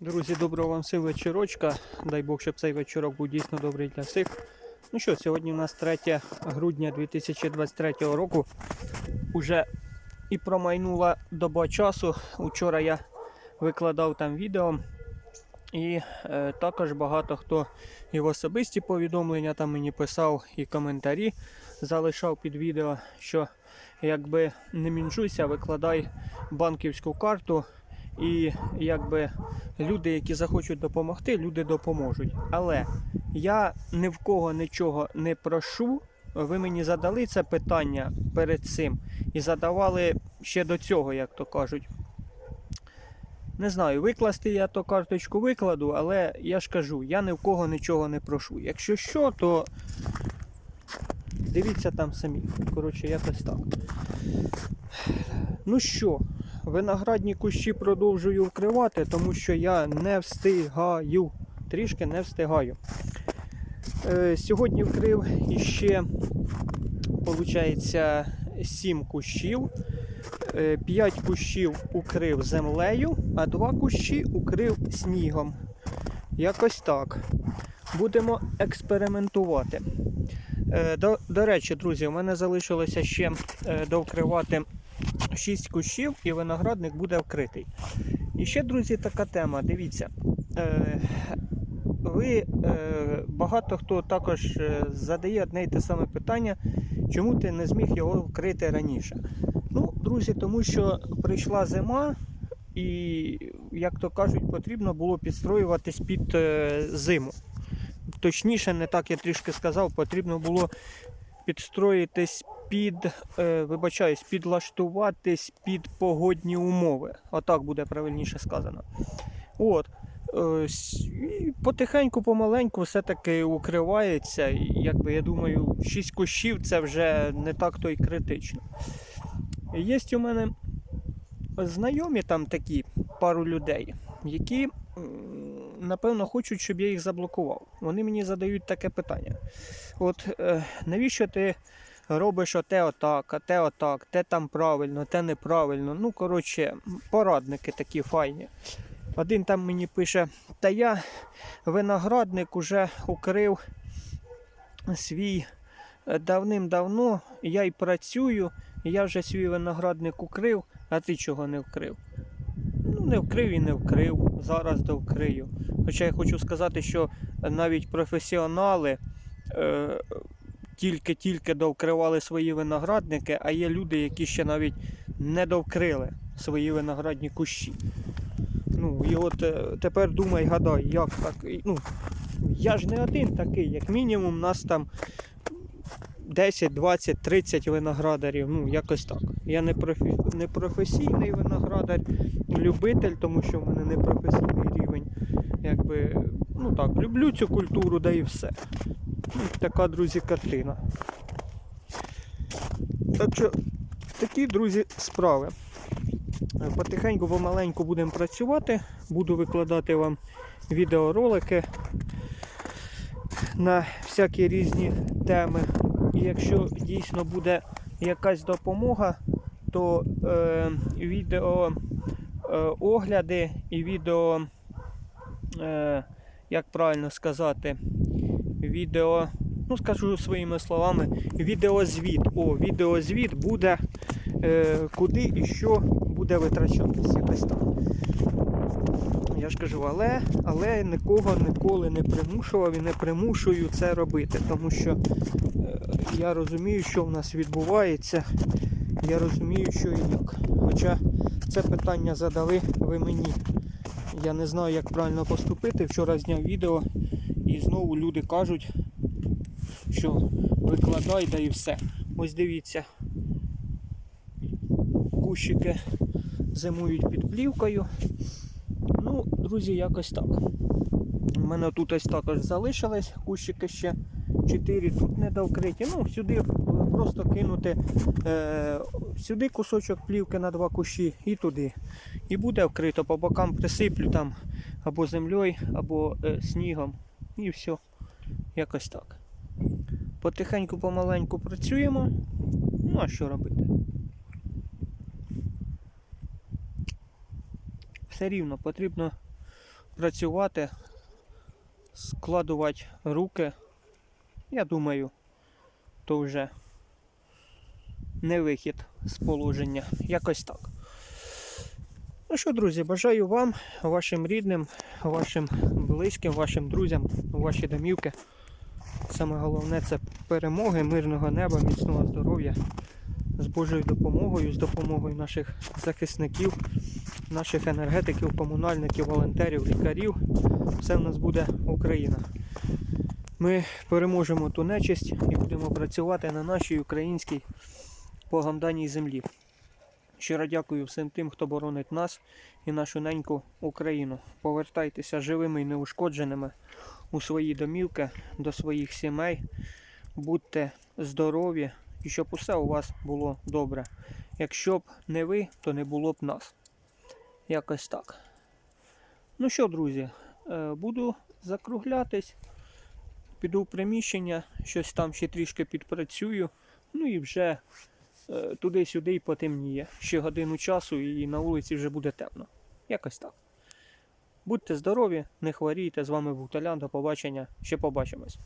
Друзі, доброго вам всім вечірочка. Дай Бог, щоб цей вечірок був дійсно добрий для всіх. Ну що, сьогодні у нас 3 грудня 2023 року. Уже і промайнула доба часу. Учора я викладав там відео. І е, також багато хто і в особисті повідомлення там мені писав, і коментарі залишав під відео, що якби не мінжуйся, викладай банківську карту. І якби люди, які захочуть допомогти, люди допоможуть. Але я ні в кого нічого не прошу. Ви мені задали це питання перед цим і задавали ще до цього, як то кажуть. Не знаю, викласти я то карточку викладу, але я ж кажу, я ні в кого нічого не прошу. Якщо що, то дивіться там самі. Коротше, якось так. Ну що, виноградні кущі продовжую вкривати, тому що я не встигаю. Трішки не встигаю. Е, сьогодні вкрив іще, виходить, 7 кущів. 5 кущів укрив землею, а 2 кущі укрив снігом. Якось так. Будемо експериментувати. Е, До, до речі, друзі, у мене залишилося ще е, довкривати 6 кущів і виноградник буде вкритий. І ще, друзі, така тема. Дивіться. Е, ви е, багато хто також е, задає одне й те саме питання, чому ти не зміг його вкрити раніше. Ну, друзі, тому що прийшла зима, і, як то кажуть, потрібно було підстроюватись під зиму. Точніше, не так я трішки сказав, потрібно було підстроїтись під, е, вибачаюсь, підлаштуватись під погодні умови. Отак буде правильніше сказано. От. Е, і потихеньку, помаленьку все-таки укривається. Якби я думаю, 6 кущів це вже не так то й критично. Є у мене знайомі там такі пару людей, які напевно хочуть, щоб я їх заблокував. Вони мені задають таке питання. От е, навіщо ти робиш оте отак, а те отак, те там правильно, те неправильно. Ну, коротше, порадники такі файні. Один там мені пише, та я виноградник уже укрив свій е, давним-давно, я й працюю, я вже свій виноградник укрив, а ти чого не вкрив? Ну, не вкрив і не вкрив, зараз довкрию. Хоча я хочу сказати, що навіть професіонали е, тільки-тільки довкривали свої виноградники, а є люди, які ще навіть не довкрили свої виноградні кущі. Ну, і от е, тепер думай, гадай, як так. Ну, я ж не один такий, як мінімум, нас там 10, 20, 30 виноградарів, ну якось так. Я не, профі... не професійний виноградар, любитель, тому що в мене не професійний рівень. Якби, ну так, люблю цю культуру, да і все. Така, друзі, картина. Так що, такі, друзі, справи. Потихеньку, помаленьку будемо працювати. Буду викладати вам відеоролики на всякі різні теми. І якщо дійсно буде якась допомога, то е, відео е, огляди і відео, е, як правильно сказати, відео, ну скажу своїми словами, відеозвіт. О, відеозвіт буде е, куди і що буде витрачатися. Якось так. Я ж кажу, але, але нікого ніколи не примушував і не примушую це робити, тому що е, я розумію, що в нас відбувається, я розумію, що і як. Хоча це питання задали ви мені. Я не знаю, як правильно поступити. Вчора зняв відео і знову люди кажуть, що викладай да і все. Ось дивіться. Кущики зимують під плівкою. Ну, друзі, якось так. У мене тут ось також залишились кущики ще 4, тут не довкриті. Ну, сюди просто кинути е, сюди кусочок плівки на два кущі і туди. І буде вкрито, по бокам присиплю там або землею, або е, снігом. І все. Якось так. Потихеньку, помаленьку працюємо. Ну, а що робити? Все рівно потрібно працювати, складувати руки. Я думаю, то вже не вихід з положення. Якось так. Ну що, друзі, бажаю вам, вашим рідним, вашим близьким, вашим друзям, ваші домівки. Саме головне це перемоги, мирного неба, міцного здоров'я з Божою допомогою, з допомогою наших захисників, наших енергетиків, комунальників, волонтерів, лікарів. Все в нас буде Україна. Ми переможемо ту нечисть і будемо працювати на нашій українській Богом даній землі. Щиро дякую всім тим, хто боронить нас і нашу неньку Україну. Повертайтеся живими і неушкодженими у свої домівки, до своїх сімей. Будьте здорові і щоб усе у вас було добре. Якщо б не ви, то не було б нас. Якось так. Ну що, друзі, е, буду закруглятись. Піду в приміщення, щось там ще трішки підпрацюю. Ну і вже туди-сюди і потемніє. Ще годину часу і на вулиці вже буде темно. Якось так. Будьте здорові, не хворійте. З вами був Толян. До побачення. Ще побачимось.